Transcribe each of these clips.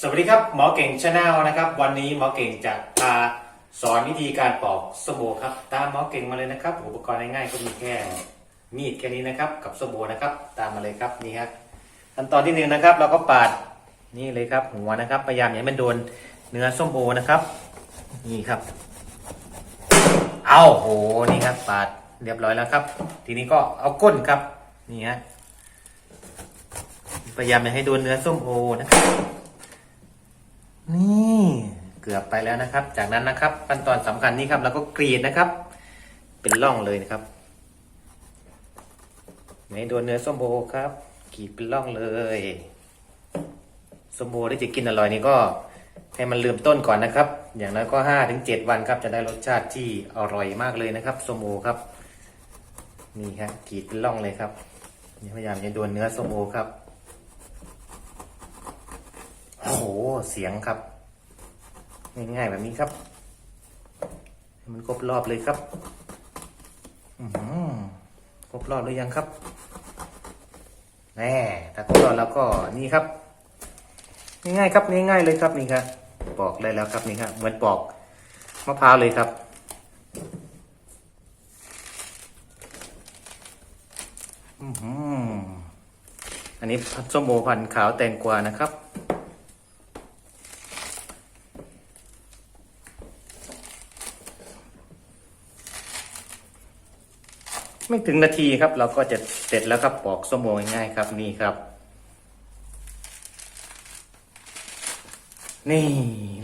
สวัสดีครับหมอเก่งชาแนลนะครับ วันนี้หมอเก่งจะพาสอนวิธีการปอกสบู่ครับ ตามหมอเก่งมาเลยนะครับ อุปกรณ์ง่ายๆก็มีแค่มีดแค่นี้นะครับ กับสบู่นะครับ ตามมาเลยครับนี่ครับขั้นตอนที่หนึ่งนะครับ เราก็ปาดนี่เลยครับ หัวนะครับพยายามอย่าให้มันโดนเนื้อส้มโอนะครับ นี่ครับเอาโหนี่ครับปาดเรียบร้อยแล้วครับ ทีนี้ก็เอาก้นครับนี่ฮะพยายามอย่าให้โดนเนื้อส้มโอนะครับ นี่เกือบไปแล้วนะครับ จากนั้นนะครับ ขั้นตอนสำคัญนี้ครับเราก็กรีดนะครับ เป็นร่องเลยนะครับไม่โดนเนื้อส้มโอครับกรีดเป็นร่องเลยส้มโอที่จะกินอร่อยนี่ก็ให้มันลืมต้นก่อนนะครับ อย่างน้อยก็ห้าถึงเจ็ดวันครับจะได้รสชาติที่อร่อยมากเลยนะครับส้มโอครับ นี่ครับกรีดเป็นร่องเลยครับพยายามจะโดนเนื้อส้มโอครับ โอ้โหเสียงครับง่ายๆแบบนี้ครับให้มันครบรอบเลยครับอือหือครบรอบหรือยังครับแน่ถ้าครบรอบแล้วก็นี่ครับ ง่ายๆครับง่ายๆเลยครับนี่ครับปอกได้แล้วครับนี่ครับเหมือนปอกมะพร้าวเลยครับอือหืออันนี้ส้มโอพันธุ์ขาวแตงกวานะครับ ไม่ถึงนาทีครับ เราก็จะเสร็จแล้วครับปอกส้มโอง่ายๆครับนี่ครับ นี่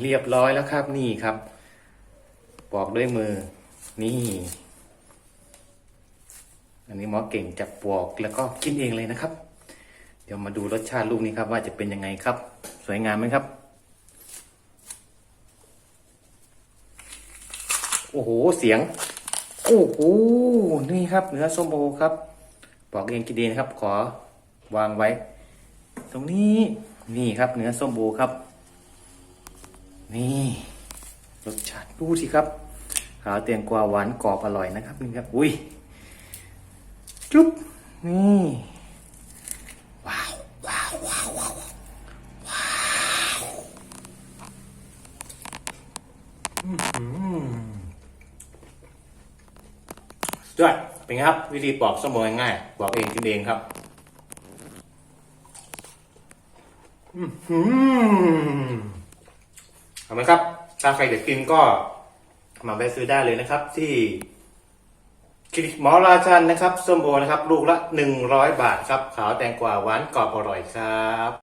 เรียบร้อยแล้วครับนี่ครับ ปอกด้วยมือ นี่ อันนี้หมอเก่งจะปอกแล้วก็กินเองเลยนะครับ เดี๋ยวมาดูรสชาติลูกนี้ครับ ว่าจะเป็นยังไงครับ สวยงามไหมครับ โอ้โหเสียง อ้โหนี่ครับเนื้อส้มโอครับบอกเองกินดีนะครับ ขอวางไว้ ตรงนี้นี่ครับ เนื้อส้มโอครับ นี่รสชาติดูสิครับขาวเตียงกวาหวานกรอบอร่อยนะครับนี่ครับอุ้ยจุ๊บนี่ ว้าว ว้าว ว้าว ว้าว ว้าวอืม ด้วยเป็นไงครับ วิธีปอกสมองง่ายๆปอกเองกินเองครับอือหือเอาไหมครับ ถ้าใครอยากกินก็มาไปซื้อได้เลยนะครับ ที่คลินิกหมอราชันนะครับส้มโอนะครับ ลูกละหนึ่งร้อยบาทครับ ขาวแตงกวาหวานกรอบอร่อยครับ